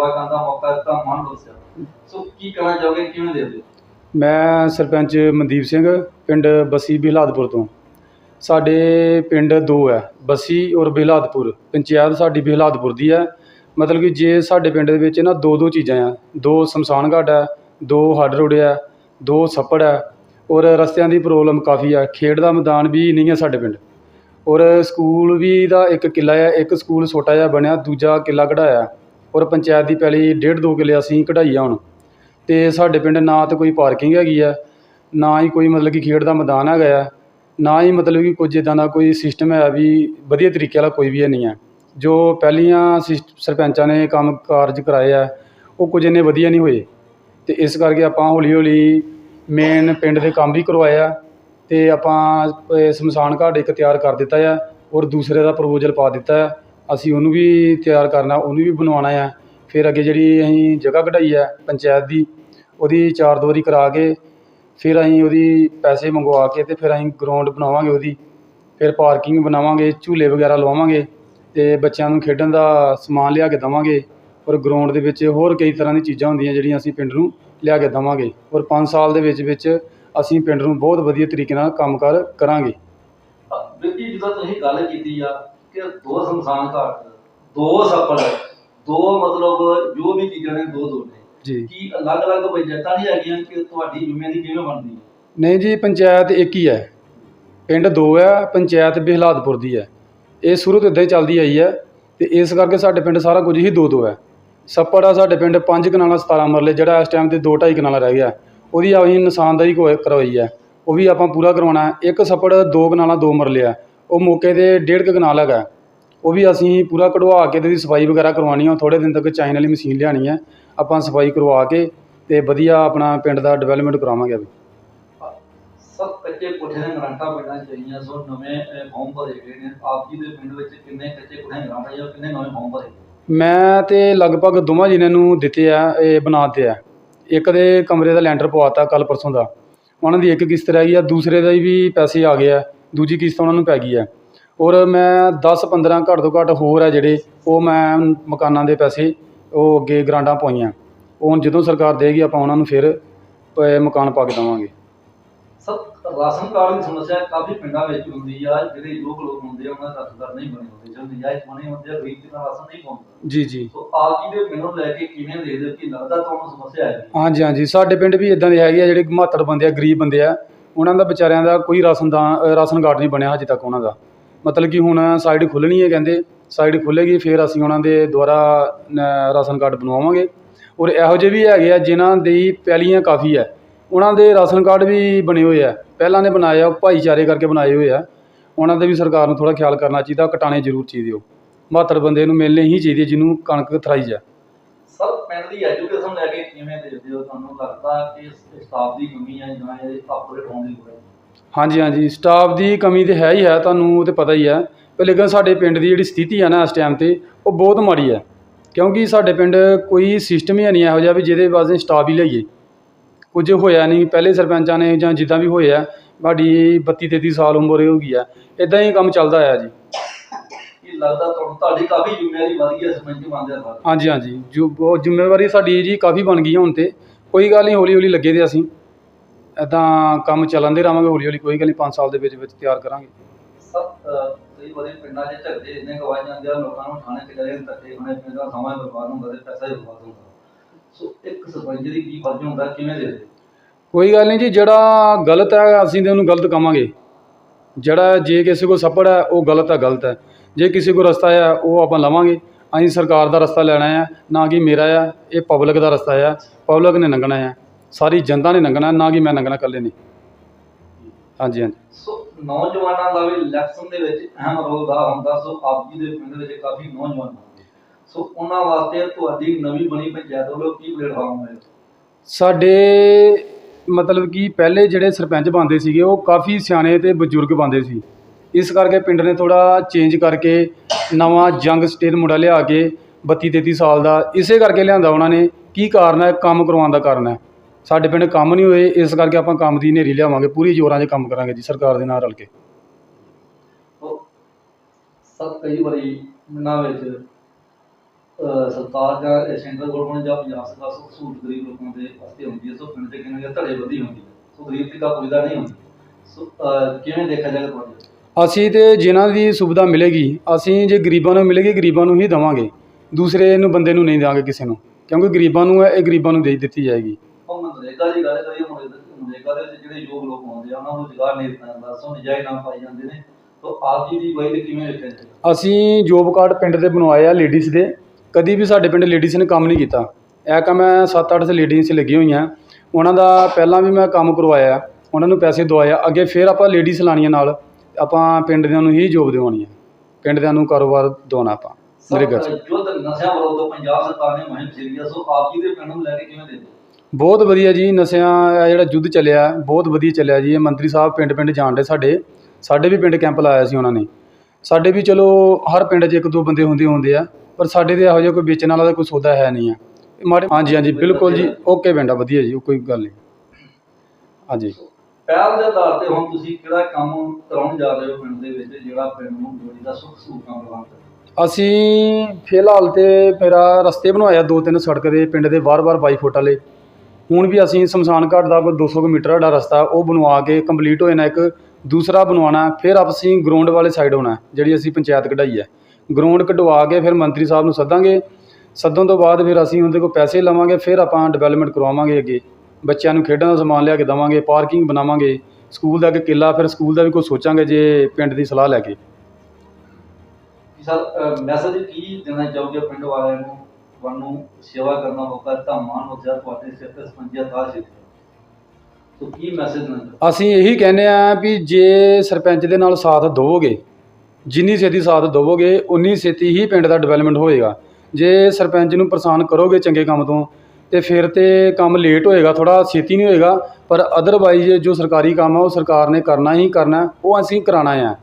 ਸੇਵਾ ਕਰਨ ਦਾ ਮੌਕਾ ਦਿੱਤਾ, ਮਨ ਬਖਸ਼ਿਆ ਸੋ ਕੀ ਕਹਿਣਾ ਚਾਹੋਗੇ, ਕਿਵੇਂ ਦੇ ਦਿਓ ਮੈਂ ਸਰਪੰਚ ਮਨਦੀਪ ਸਿੰਘ, ਪਿੰਡ ਬਸੀ ਬਿਲਾਦਪੁਰ ਤੋਂ। ਸਾਡੇ ਪਿੰਡ ਦੋ ਹੈ, ਬਸੀ ਔਰ ਬਿਲਾਦਪੁਰ। ਪੰਚਾਇਤ ਸਾਡੀ ਬਿਲਾਦਪੁਰ ਦੀ ਹੈ। ਮਤਲਬ ਕਿ ਜੇ ਸਾਡੇ ਪਿੰਡ ਦੇ ਵਿੱਚ ਨਾ ਦੋ ਦੋ ਚੀਜ਼ਾਂ ਆ। ਦੋ ਸ਼ਮਸ਼ਾਨ ਘਾਟ ਹੈ, ਦੋ ਹੱਡ ਰੋਡ ਹੈ, ਦੋ ਛੱਪੜ ਹੈ, ਔਰ ਰਸਤਿਆਂ ਦੀ ਪ੍ਰੋਬਲਮ ਕਾਫੀ ਹੈ। ਖੇਡ ਦਾ ਮੈਦਾਨ ਵੀ ਨਹੀਂ ਹੈ ਸਾਡੇ ਪਿੰਡ। ਔਰ ਸਕੂਲ ਵੀ ਦਾ ਇੱਕ ਕਿੱਲਾ ਹੈ, ਇੱਕ ਸਕੂਲ ਛੋਟਾ ਜਿਹਾ ਬਣਿਆ, ਦੂਜਾ ਕਿੱਲਾ ਕਢਾਇਆ। ਔਰ ਪੰਚਾਇਤ ਦੀ ਪਹਿਲੀ ਡੇਢ ਦੋ ਕਿੱਲੇ ਅਸੀਂ ਕਢਾਈ ਆ ਹੁਣ। ਅਤੇ ਸਾਡੇ ਪਿੰਡ ਨਾ ਤਾਂ ਕੋਈ ਪਾਰਕਿੰਗ ਹੈਗੀ ਹੈ ਨਾ ਹੀ ਕੋਈ ਮਤਲਬ ਕਿ ਖੇਡ ਦਾ ਮੈਦਾਨ ਹੈਗਾ ਆ, ਨਾ ਹੀ ਮਤਲਬ ਕਿ ਕੁਝ ਇੱਦਾਂ ਦਾ ਕੋਈ ਸਿਸਟਮ ਹੈ ਵੀ ਵਧੀਆ ਤਰੀਕੇ ਵਾਲਾ ਕੋਈ ਵੀ ਨਹੀਂ ਹੈ। ਜੋ ਪਹਿਲੀਆਂ ਸਿਸ- ਸਰਪੰਚਾਂ ਨੇ ਕੰਮ ਕਾਰਜ ਕਰਾਏ ਆ, ਉਹ ਕੁਝ ਇੰਨੇ ਵਧੀਆ ਨਹੀਂ ਹੋਏ। ਅਤੇ ਇਸ ਕਰਕੇ ਆਪਾਂ ਹੌਲੀ ਹੌਲੀ ਮੇਨ ਪਿੰਡ ਦੇ ਕੰਮ ਵੀ ਕਰਵਾਏ ਆ, ਤੇ ਆਪਾਂ ਸ਼ਮਸ਼ਾਨ ਘਾਟ ਇੱਕ ਤਿਆਰ ਕਰ ਦਿੱਤਾ ਆ, ਔਰ ਦੂਸਰੇ ਦਾ ਪ੍ਰਪੋਜ਼ਲ ਪਾ ਦਿੱਤਾ ਆ। ਅਸੀਂ ਉਹਨੂੰ ਵੀ ਤਿਆਰ ਕਰਨਾ, ਉਹਨੂੰ ਵੀ ਬਣਵਾਉਣਾ ਆ। ਫਿਰ ਅੱਗੇ ਜਿਹੜੀ ਅਸੀਂ ਜਗ੍ਹਾ ਕਢਾਈ ਹੈ ਪੰਚਾਇਤ ਦੀ, ਉਹਦੀ ਚਾਰ ਦੀਵਾਰੀ ਕਰਾ ਕੇ, ਫਿਰ ਅਸੀਂ ਉਹਦੀ ਪੈਸੇ ਮੰਗਵਾ ਕੇ ਅਤੇ ਫਿਰ ਅਸੀਂ ਗਰਾਊਂਡ ਬਣਾਵਾਂਗੇ ਉਹਦੀ। ਫਿਰ ਪਾਰਕਿੰਗ ਬਣਾਵਾਂਗੇ, ਝੂਲੇ ਵਗੈਰਾ ਲਵਾਵਾਂਗੇ ਅਤੇ ਬੱਚਿਆਂ ਨੂੰ ਖੇਡਣ ਦਾ ਸਮਾਨ ਲਿਆ ਕੇ ਦੇਵਾਂਗੇ। ਔਰ ਗਰਾਊਂਡ ਦੇ ਵਿੱਚ ਹੋਰ ਕਈ ਤਰ੍ਹਾਂ ਦੀਆਂ ਚੀਜ਼ਾਂ ਹੁੰਦੀਆਂ ਜਿਹੜੀਆਂ ਅਸੀਂ ਪਿੰਡ ਨੂੰ ਲਿਆ ਕੇ ਦੇਵਾਂਗੇ। ਔਰ ਪੰਜ ਸਾਲ ਦੇ ਵਿੱਚ ਵਿੱਚ ਅਸੀਂ ਪਿੰਡ ਨੂੰ ਬਹੁਤ ਵਧੀਆ ਤਰੀਕੇ ਨਾਲ ਕੰਮ ਕੰਮਕਾਰ ਕਰਾਂਗੇ। ਵੀਰ ਜੀ, ਜਦੋਂ ਤੁਸੀਂ ਗੱਲ ਕੀਤੀ ਆ ਕਿ ਦੋ ਸ਼ਮਸ਼ਾਨ ਘਾਟ ਦੋ ਛੱਪੜ ਦੋ ਮਤਲਬ ਜੋ ਵੀ ਚੀਜ਼ਾਂ ਨੇ ਦੋ ਦੋ ਨੇ। ਜੀ। ਕੀ ਅਲੱਗ-ਅਲੱਗ ਪੰਚਾਇਤਾਂ ਨਹੀਂ ਹੈਗੀਆਂ ਕਿ ਤੁਹਾਡੀ ਜ਼ਿੰਮੇਵਾਰੀ ਕਿਵੇਂ ਬਣਦੀ ਹੈ? ਨਹੀਂ ਜੀ ਪੰਚਾਇਤ ਇੱਕ ਹੀ ਹੈ। ਪਿੰਡ ਦੋ ਹੈ ਪੰਚਾਇਤ ਬਿਹਲਾਦਪੁਰ ਦੀ ਹੈ। ਇਹ ਸ਼ੁਰੂ ਤੋਂ ਇੱਦਾਂ ਹੀ ਚੱਲਦੀ ਆਈ ਹੈ ਤੇ ਇਸ ਕਰਕੇ ਸਾਡੇ ਪਿੰਡ ਸਾਰਾ ਕੁਝ ਹੀ ਦੋ ਦੋ ਹੈ। ਸੱਪੜ ਆ ਸਾਡੇ ਪਿੰਡ 5 ਕਨਾਲਾਂ 17 ਮਰਲੇ ਜਿਹੜਾ ਇਸ ਟਾਈਮ ਤੇ 2 2.5 ਕਨਾਲਾਂ ਰਹਿ ਗਿਆ। ਉਹਦੀ ਅਸੀਂ ਨਿਸ਼ਾਨਦਾਰੀ ਕਰਵਾਈ ਹੈ। ਉਹ ਵੀ ਆਪਾਂ ਪੂਰਾ ਕਰਵਾਉਣਾ ਹੈ। ਇੱਕ ਸੱਪੜ 2 ਕਨਾਲਾਂ 2 ਮਰਲੇ ਆ। ਉਹ ਮੌਕੇ ਤੇ ਡੇਢ ਕੁ ਕਨਾਲ ਹੈਗਾ। ਉਹ ਵੀ ਅਸੀਂ ਪੂਰਾ ਕਢਵਾ ਕੇ ਤੇ ਇਹਦੀ ਸਫ਼ਾਈ ਵਗੈਰਾ ਕਰਵਾਉਣੀ ਆ। ਥੋੜੇ ਦਿਨ ਤੱਕ ਚਾਈਨ ਵਾਲੀ ਮਸ਼ੀਨ ਲਿਆਣੀ ਹੈ ਆਪਾਂ ਸਫ਼ਾਈ ਕਰਵਾ ਕੇ ਤੇ ਵਧੀਆ ਆਪਣਾ ਪਿੰਡ ਦਾ ਡਿਵੈਲਪਮੈਂਟ ਕਰਾਵਾਂਗੇ abi। ਸਭ ਕੱਚੇ ਕੋਠੇ ਦੀਆਂ ਗਰਾਂਟਾਂ ਪਿੰਡਾਂ 'ਚ ਚਾਹੀਆਂ ਸੋ ਨਵੇਂ ਅਹ, ਫਾਰਮ ਭਰੇ ਗਏ ਨੇ। ਆਪ ਜੀ ਦੇ ਪਿੰਡ ਵਿੱਚ ਕਿੰਨੇ ਕੱਚੇ ਕੋਠੇ ਦੀਆਂ ਗਰਾਂਟਾਂ ਜਾਂ ਕਿੰਨੇ ਨਵੇਂ ਫਾਰਮ ਭਰੇ? ਮੈਂ ਤੇ ਲਗਭਗ ਦੋਵਾਂ ਜਿਨ੍ਹਾਂ ਨੂੰ ਦਿੱਤੇ ਆ ਇਹ ਬਣਾਤੇ ਆ। ਇੱਕ ਦੇ ਕਮਰੇ ਦਾ ਲੈਂਟਰ ਪਵਾਤਾ ਕੱਲ ਪਰਸੋਂ ਦਾ। ਉਹਨਾਂ ਦੀ ਇੱਕ ਕਿਸ਼ਤ ਰਹਿ ਗਈ ਆ ਦੂਸਰੇ ਦਾ ਵੀ ਪੈਸੇ ਆ ਗਏ ਆ। ਦੂਜੀ ਕਿਸ਼ਤ ਉਹਨਾਂ ਨੂੰ ਪੈ ਗਈ ਆ ਔਰ ਮੈਂ 10 15 ਘੱਟ ਤੋਂ ਘੱਟ ਹੋਰ ਆ ਜਿਹੜੇ ਉਹ ਮੈਂ ਮਕਾਨਾਂ ਦੇ ਪੈਸੇ ਉਹ ਅੱਗੇ ਗਰਾਂਟਾਂ ਪਵਾਈਆਂ ਉਹ ਹੁਣ ਜਦੋਂ ਸਰਕਾਰ ਦੇਗੀ ਆਪਾਂ ਉਹਨਾਂ ਨੂੰ ਫਿਰ ਪ- ਮਕਾਨ ਪਾ ਕੇ ਦੇਵਾਂਗੇ। ਸਭ ਰਾਸ਼ਨ ਕਾਰਡ ਦੀ ਸਮੱਸਿਆ ਕਾਫੀ ਪਿੰਡਾਂ ਵਿੱਚ ਹੁੰਦੀ ਆ ਜਿਹੜੇ ਯੋਗ ਲੋਕ ਹੁੰਦੇ ਆ ਉਹਨਾਂ ਦਾ ਰਾਸ਼ਨਦਾਰ ਨਹੀਂ ਬਣੇ ਹੁੰਦੇ ਜਦੋਂ ਨਜਾਇਜ਼ ਬਣੇ ਹੁੰਦੇ ਆ ਗਰੀਬ ਜਿਹਨਾਂ ਦਾ ਰਾਸ਼ਨ ਨਹੀਂ ਪਹੁੰਚਦਾ ਜੀ ਜੀ। ਸੋ ਆਪ ਜੀ ਦੇ ਪਿੰਡ ਨੂੰ ਲੈ ਕੇ ਕਿਵੇਂ ਦੇਖਦੇ ਹੋ ਕਿ ਲੱਗਦਾ ਤੁਹਾਨੂੰ ਸਮੱਸਿਆ ਹੈ? ਹਾਂਜੀ ਹਾਂਜੀ। ਸਾਡੇ ਪਿੰਡ ਵੀ ਇਦਾਂ ਦੇ ਹੈਗੇ ਆ ਜਿਹੜੇ ਮਾਤੜ ਬੰਦੇ ਆ ਗਰੀਬ ਬੰਦੇ ਆ ਉਹਨਾਂ ਦਾ ਵਿਚਾਰਿਆਂ ਦਾ ਕੋਈ ਰਾਸ਼ਨ ਦਾ ਰਾਸ਼ਨ ਕਾਰਡ ਨਹੀਂ ਬਣਿਆ ਹਜੇ ਤੱਕ ਉਹਨਾਂ ਦਾ। ਮਤਲਬ ਕਿ ਹੁਣ ਸਾਈਡ ਖੁੱਲ੍ਹਣੀ ਹੈ ਕਹਿੰਦੇ, ਸਾਈਡ ਖੁੱਲ੍ਹੇਗੀ, ਫਿਰ ਅਸੀਂ ਉਹਨਾਂ ਦੇ ਦੁਆਰਾ ਰਾਸ਼ਨ ਕਾਰਡ ਬਣਵਾਵਾਂਗੇ। ਔਰ ਇਹੋ ਜਿਹੇ ਵੀ ਹੈਗੇ ਆ ਜਿਨ੍ਹਾਂ ਦੀ ਪੈਲੀਆਂ ਕਾਫੀ ਹੈ। ਉਹਨਾਂ ਦੇ ਰਾਸ਼ਨ ਕਾਰਡ ਵੀ ਬਣੇ ਹੋਏ ਆ। ਪਹਿਲਾਂ ਨੇ ਬਣਾਏ ਆ, ਉਹ ਭਾਈਚਾਰੇ ਕਰਕੇ ਬਣਾਏ ਹੋਏ ਆ। ਉਹਨਾਂ ਦੇ ਵੀ ਸਰਕਾਰ ਨੂੰ ਥੋੜਾ ਖਿਆਲ ਕਰਨਾ ਚਾਹੀਦਾ ਕਟਾਣੇ ਜ਼ਰੂਰ ਚਾਹੀਦੇ ਹੋ ਮਾਤੜ ਬੰਦੇ ਨੂੰ ਮਿਲਣੇ ਹੀ ਚਾਹੀਦੇ, ਜਿਹਨੂੰ ਕਣਕ ਥਰਾਈ ਆ ਸਰ ਪਿੰਡ ਦੀ ਐਜੂਕੇਸ਼ਨ ਲੈ ਕੇ ਕਿਵੇਂ ਦੇਖਦੇ ਹੋ? ਤੁਹਾਨੂੰ ਲੱਗਦਾ ਕਿ ਸਟਾਫ ਦੀ ਕਮੀ ਹੈ ਜਾਂ ਇਹ ਆਪਰੇਟ ਹੋਣ ਦੀ ਲੋੜ ਹੈ ਹਾਂਜੀ ਹਾਂਜੀ। ਸਟਾਫ ਦੀ ਕਮੀ ਤੇ ਹੈ ਹੀ ਹੈ, ਤੁਹਾਨੂੰ ਤੇ ਪਤਾ ਹੀ ਹੈ। ਪਰ ਲੇਕਿਨ ਸਾਡੇ ਪਿੰਡ ਦੀ ਜਿਹੜੀ ਸਥਿਤੀ ਹੈ ਨਾ ਇਸ ਟਾਈਮ ਤੇ, ਉਹ ਬਹੁਤ ਮਾੜੀ ਹੈ। ਕਿਉਂਕਿ ਸਾਡੇ ਪਿੰਡ ਕੋਈ ਸਿਸਟਮ ਹੀ ਨਹੀਂ ਇਹੋ ਜਿਹਾ ਵੀ ਜਿਹਦੇ ਵਾਸਤੇ ਸਟਾਫ ਹੀ ਲਈਏ। ਕੁਝ ਹੋਇਆ ਨਹੀਂ, ਪਹਿਲੇ ਸਰਪੰਚਾਂ ਨੇ ਜਾਂ ਜਿੱਦਾਂ ਵੀ ਹੋਇਆ, ਸਾਡੀ 32 33 ਸਾਲ ਉਮਰ ਹੋ ਗਈ ਹੈ। ਇਦਾਂ ਹੀ ਕੰਮ ਚੱਲਦਾ ਆਇਆ ਜੀ। ਲੱਗਦਾ ਤੁਹਾਨੂੰ ਤੁਹਾਡੀ ਕਾਫੀ ਜ਼ਿੰਮੇਵਾਰੀ ਵਧ ਗਈ ਹੈ ਸਰਪੰਚ ਬਣਦੇ ਆ ਸਾਰ ਹਾਂਜੀ ਹਾਂਜੀ। ਜੋ ਬਹੁਤ ਜ਼ਿੰਮੇਵਾਰੀ ਸਾਡੀ ਜੀ ਕਾਫੀ ਬਣ ਗਈ ਹੈ ਹੁਣ ਤੇ। ਕੋਈ ਗੱਲ ਨਹੀਂ ਹੌਲੀ ਹੌਲੀ ਲੱਗੇ ਤੇ ਅਸੀਂ। ਇਦਾਂ ਕੰਮ ਚੱਲਣਦੇ ਰਹਾਂਗੇ ਹੌਲੀ ਹੌਲੀ ਕੋਈ ਗੱਲ ਨਹੀਂ 5 ਸਾਲ ਦੇ ਵਿੱਚ ਵਿੱਚ ਤਿਆਰ ਕਰਾਂਗੇ। ਸਭ ਅਹ, ਕਈ ਵਾਰੀ ਪਿੰਡਾਂ 'ਚ ਝਗੜੇ ਇੰਨੇ ਗਵਾਏ ਜਾਂਦੇ ਆ ਲੋਕਾਂ ਨੂੰ ਥਾਣੇ 'ਚ ਗਏ ਧੱਕੇ ਹੋਣੇ ਪਿੰਡ ਦਾ ਸਮਾਂ ਬਰਬਾਦ ਹੁੰਦਾ ਤੇ ਪੈਸਾ ਹੀ ਬਰਬਾਦ ਹੁੰਦਾ। ਸੋ ਇੱਕ ਸਰਪੰਚ ਦੀ ਕੀ ਫਰਜ਼ ਹੁੰਦਾ ਕਿਵੇਂ ਦੇ ਦੇ ਕੋਈ ਗੱਲ ਨਹੀਂ ਜੀ ਜਿਹੜਾ ਗਲਤ ਹੈ ਅਸੀਂ ਤੇ ਉਹਨੂੰ ਗਲਤ ਕਵਾਂਗੇ। ਜਿਹੜਾ ਜੇ ਕਿਸੇ ਕੋ ਸੱਪੜ ਹੈ ਉਹ ਗਲਤ ਹੈ ਗਲਤ ਹੈ। ਜੇ ਕਿਸੇ ਕੋ ਰਸਤਾ ਹੈ ਉਹ ਆਪਾਂ ਲਵਾਂਗੇ। ਅਸੀਂ ਸਰਕਾਰ ਦਾ ਰਸਤਾ ਲੈਣਾ ਹੈ ਨਾ ਕਿ ਮੇਰਾ ਹੈ ਇਹ ਪਬਲਿਕ ਦਾ ਰਸਤਾ ਹੈ ਪਬਲਿਕ ਨੇ ਲੰਘਣਾ ਹੈ ਸਾਰੀ ਜਨਤਾ ਨੇ ਲੰਘਣਾ ਨਾ ਕਿ ਮੈਂ ਲੰਘਣਾ ਇਕੱਲੇ ਨੇ। ਹਾਂਜੀ ਹਾਂਜੀ। ਸੋ ਨੌਜਵਾਨਾਂ ਦਾ ਵੀ ਇਲੈਕਸ਼ਨ ਦੇ ਵਿੱਚ ਅਹਿਮ ਰੋਲ ਦਾ ਹੁੰਦਾ। ਸੋ ਆਪ ਜੀ ਦੇ ਪਿੰਡ ਵਿੱਚ ਕਾਫੀ ਨੌਜਵਾਨ ਹੁੰਦੇ ਸੋ ਉਹਨਾਂ ਵਾਸਤੇ ਤੁਹਾਡੀ ਨਵੀਂ ਬਣੀ ਪੰਚਾਇਤ ਵੱਲੋਂ ਕੀ ਪਲੇਟਫਾਰਮ ਹੈ? ਸਾਡੇ ਮਤਲਬ ਕਿ ਪਹਿਲੇ ਜਿਹੜੇ ਸਰਪੰਚ ਬੰਦੇ ਸੀਗੇ, ਉਹ ਕਾਫੀ ਸਿਆਣੇ ਤੇ ਬਜ਼ੁਰਗ ਬੰਦੇ ਸੀ। ਇਸ ਕਰਕੇ ਪਿੰਡ ਨੇ ਥੋੜਾ ਚੇਂਜ ਕਰਕੇ ਨਵਾਂ ਜੰਗ ਸਟੇਟ ਮੁੰਡਾ ਲਿਆ ਕੇ 32 33 ਸਾਲ ਦਾ, ਇਸੇ ਕਰਕੇ ਲਿਆਂਦਾ ਉਹਨਾਂ ਨੇ। ਕੀ ਕਾਰਨ ਹੈ? ਕੰਮ ਕਰਵਾਉਣ ਦਾ ਕਾਰਨ ਹੈ। ਸਾਡੇ ਪਿੰਡ ਕੰਮ ਨਹੀਂ ਹੋਏ, ਇਸ ਕਰਕੇ ਆਪਾਂ ਕੰਮ ਦੀ ਹਨੇਰੀ ਲਿਆਵਾਂਗੇ, ਪੂਰੀ ਜੋਰਾਂ 'ਚ ਕੰਮ ਕਰਾਂਗੇ ਜੀ, ਸਰਕਾਰ ਦੇ ਨਾਲ ਰਲ ਕੇ। ਸਭ ਕਈ ਵਾਰੀ ਪਿੰਡਾਂ ਵਿੱਚ ਸਰਕਾਰ ਜਾਂ ਸੈਂਟਰ ਗਵਰਨਮੈਂਟ ਜਾਂ ਪੰਜਾਬ ਸਰਕਾਰ ਸੋ ਸਹੂਲਤ ਗਰੀਬ ਲੋਕਾਂ ਦੇ ਵਾਸਤੇ ਹੁੰਦੀ ਹੈ ਸੋ ਪਿੰਡ ਦੇ ਕਿੰਨੇ ਧੜੇ ਵਧੀ ਹੁੰਦੀ ਹੈ ਸੋ ਗਰੀਬ ਦੀ ਕਾ ਪੁੱਜਦਾ ਨਹੀਂ ਹੁੰਦੀ। ਸੋ ਕਿਵੇਂ ਦੇਖਿਆ ਜਾਏਗਾ ਤੁਹਾਡੇ? ਅਸੀਂ ਤੇ ਜਿਨ੍ਹਾਂ ਦੀ ਸੁਵਿਧਾ ਮਿਲੇਗੀ ਅਸੀਂ ਜੇ ਗਰੀਬਾਂ ਨੂੰ ਮਿਲੇਗੀ ਗਰੀਬਾਂ ਨੂੰ ਹੀ ਦੇਵਾਂਗੇ। ਦੂਸਰੇ ਨੂੰ ਬੰਦੇ ਨੂੰ ਨਹੀਂ ਦੇਵਾਂਗੇ ਕਿਸੇ ਨੂੰ ਕਿਉਂਕਿ ਗਰੀਬਾਂ ਨੂੰ ਹੈ ਇਹ ਗਰੀਬਾਂ ਨੂੰ ਦੇ ਦਿੱਤੀ ਜਾਏਗੀ। ਉਹ ਮਨਰੇਗਾ ਦੀ ਗੱਲ ਕਰੀਏ ਹੁਣ ਮਨਰੇਗਾ ਦੇ ਵਿੱਚ ਜਿਹੜੇ ਯੋਗ ਲੋਕ ਆਉਂਦੇ ਆ ਉਹਨਾਂ ਨੂੰ ਰੁਜ਼ਗਾਰ ਨਹੀਂ ਦਿੱਤਾ ਜਾਂਦਾ ਸੋ ਨਜਾਇਜ਼ ਨਾਮ ਪਾਈ ਜਾਂਦੇ ਨੇ। ਸੋ ਆਪ ਜੀ ਦੀ ਵਈ ਤੇ ਕਿਵੇਂ ਵੇਖਿਆ ਜਾਏਗਾ ਅਸੀਂ ਜੋਬ ਕਾਰਡ ਪਿੰਡ ਦੇ ਬਣਵਾਏ ਆ ਲੇਡੀਜ਼ ਦੇ। ਕਦੀ ਵੀ ਸਾਡੇ ਪਿੰਡ ਲੇਡੀਜ਼ ਨੇ ਕੰਮ ਨਹੀਂ ਕੀਤਾ। ਇਹ ਕੰਮ ਹੈ 7-8 ਲੇਡੀਜ਼ ਲੱਗੀਆਂ ਹੋਈਆਂ। ਉਹਨਾਂ ਦਾ ਪਹਿਲਾਂ ਵੀ ਮੈਂ ਕੰਮ ਕਰਵਾਇਆ। ਉਹਨਾਂ ਨੂੰ ਪੈਸੇ ਦਵਾਇਆ ਅੱਗੇ ਫਿਰ ਆਪਾਂ ਲੇਡੀਜ਼ ਲਾਣੀਆਂ ਨਾਲ। ਆਪਾਂ ਪਿੰਡ ਦਿਆਂ ਨੂੰ ਹੀ ਜੋਬ ਦਿਵਾਉਣੀ ਹੈ। ਪਿੰਡ ਦਿਆਂ ਨੂੰ ਕਾਰੋਬਾਰ ਦਿਵਾਉਣਾ ਆਪਾਂ। ਮੇਰੇ ਘਰ 'ਚ ਯੁੱਧ ਨਸ਼ਿਆਂ ਵਿਰੁੱਧ ਪੰਜਾਬ ਸਰਕਾਰ ਨੇ ਮੁਹਿੰਮ ਛੇੜੀ ਆ ਸੋ ਆਪ ਜੀ ਦੇ ਪਿੰਡ ਨੂੰ ਲੈ ਕੇ ਕਿਵੇਂ ਦੇਖਦੇ ਹੋ? ਬਹੁਤ ਵਧੀਆ ਜੀ। ਨਸ਼ਿਆਂ ਦਾ ਜਿਹੜਾ ਯੁੱਧ ਚੱਲਿਆ ਬਹੁਤ ਵਧੀਆ ਚੱਲਿਆ ਜੀ। ਇਹ ਮੰਤਰੀ ਸਾਹਿਬ ਪਿੰਡ ਪਿੰਡ ਜਾਣਦੇ ਸਾਡੇ। ਸਾਡੇ ਵੀ ਪਿੰਡ ਕੈਂਪ ਲਾਇਆ ਸੀ ਉਹਨਾਂ ਨੇ। ਸਾਡੇ ਵੀ ਚਲੋ ਹਰ ਪਿੰਡ 'ਚ ਇੱਕ ਦੋ ਬੰਦੇ ਹੁੰਦੇ ਹੁੰਦੇ ਆ। ਪਰ ਸਾਡੇ ਦੇ ਇਹੋ ਜਿਹਾ ਕੋਈ ਵੇਚਣ ਵਾਲਾ ਤਾਂ ਕੋਈ ਸੌਦਾ ਹੈ ਨਹੀਂ ਆ। ਮਾੜੇ ਹਾਂਜੀ ਹਾਂਜੀ ਬਿਲਕੁਲ ਜੀ ਓਕੇ ਆ ਵਧੀਆ ਜੀ ਕੋਈ ਗੱਲ ਨਹੀਂ। ਹਾਂਜੀ। ਪਹਿਲ ਦੇ ਆਧਾਰ ਤੇ ਹੁਣ ਤੁਸੀਂ ਕਿਹੜਾ ਕੰਮ ਕਰਾਉਣ ਜਾ ਰਹੇ ਹੋ ਪਿੰਡ ਦੇ ਵਿੱਚ ਜਿਹੜਾ ਪਿੰਡ ਨੂੰ ਜੋੜੀ ਦਾ ਸੁੱਖ ਸਹੂਲਤਾਂ ਪ੍ਰਦਾਨ ਕਰੇ? ਅਸੀਂ ਫਿਲਹਾਲ ਤੇ ਮੇਰਾ ਰਸਤੇ ਬਣਵਾਇਆ ਦੋ ਤਿੰਨ ਸੜਕ ਦੇ ਪਿੰਡ ਦੇ ਬਾਰ-ਬਾਰ 22 ਫੁੱਟ ਵਾਲੇ। ਹੁਣ ਵੀ ਅਸੀਂ ਸ਼ਮਸ਼ਾਨ ਘਾਟ ਦਾ ਕੋਈ 200 ਕੁ ਮੀਟਰ ਦਾ ਰਸਤਾ ਉਹ ਬਣਵਾ ਕੇ ਕੰਪਲੀਟ ਹੋਏ ਨਾ ਇੱਕ ਦੂਸਰਾ ਬਣਵਾਉਣਾ ਫਿਰ ਅਸੀਂ ਗਰਾਊਂਡ ਵਾਲੇ ਸਾਈਡ ਹੋਣਾ ਜਿਹੜੀ ਅਸੀਂ ਪੰਚਾਇਤ ਕਢਾਈ ਹੈ। ਗਰਾਊਂਡ ਕਢਵਾ ਕੇ ਫਿਰ ਮੰਤਰੀ ਸਾਹਿਬ ਨੂੰ ਸੱਦਾਂਗੇ। ਸੱਦਣ ਤੋਂ ਬਾਅਦ ਫਿਰ ਅਸੀਂ ਉਹਦੇ ਕੋਲ ਪੈਸੇ ਲਵਾਂਗੇ ਫਿਰ ਆਪਾਂ ਡਿਵੈਲਪਮੈਂਟ ਕਰਵਾਵਾਂਗੇ ਅੱਗੇ। ਬੱਚਿਆਂ ਨੂੰ ਖੇਡਣ ਦਾ ਸਮਾਨ ਲਿਆ ਕੇ ਦੇਵਾਂਗੇ ਪਾਰਕਿੰਗ ਬਣਾਵਾਂਗੇ ਸਕੂਲ ਦਾ ਇੱਕ ਕਿੱਲਾ ਫਿਰ ਸਕੂਲ ਦਾ ਵੀ ਕੁਝ ਸੋਚਾਂਗੇ ਜੇ ਪਿੰਡ ਦੀ ਸਲਾਹ ਲੈ ਕੇ। ਕਿ ਸਰ ਮੈਸੇਜ ਕੀ ਦੇਣਾ ਚਾਹੋਗੇ ਪਿੰਡ ਵਾਲਿਆਂ ਨੂੰ ਤੁਹਾਨੂੰ ਸੇਵਾ ਕਰਨ ਦਾ ਮੌਕਾ ਦਿੱਤਾ ਮਾਣ ਹੋ ਜਾ ਤੁਹਾਡੇ ਸਿਰ ਤੇ ਸਪੰਜੀਅਤ ਆ ਸੀ? ਸੋ ਕੀ ਮੈਸੇਜ ਦੇਣਾ ਚਾਹੋਗੇ? ਅਸੀਂ ਇਹੀ ਕਹਿੰਦੇ ਆ ਵੀ ਜੇ ਸਰਪੰਚ ਦੇ ਨਾਲ ਸਾਥ ਦਿਵੋਗੇ ਜਿੰਨੀ ਛੇਤੀ ਸਾਥ ਦਿਵੋਗੇ, ਉਨੀ ਛੇਤੀ ਹੀ ਪਿੰਡ ਦਾ ਡਿਵੈਲਪਮੈਂਟ ਹੋਏਗਾ। ਜੇ ਸਰਪੰਚ ਨੂੰ ਪਰੇਸ਼ਾਨ ਕਰੋਗੇ ਚੰਗੇ ਕੰਮ ਤੋਂ, ਤੇ ਫਿਰ ਤੇ ਕੰਮ ਲੇਟ ਹੋਏਗਾ ਥੋੜਾ ਛੇਤੀ ਨਹੀਂ ਹੋਏਗਾ, ਪਰ ਅਦਰਵਾਈਜ਼ ਜੋ ਸਰਕਾਰੀ ਕੰਮ ਆ, ਉਹ ਸਰਕਾਰ ਨੇ ਕਰਨਾ ਹੀ ਕਰਨਾ, ਉਹ ਅਸੀਂ ਕਰਾਣਾ ਆ।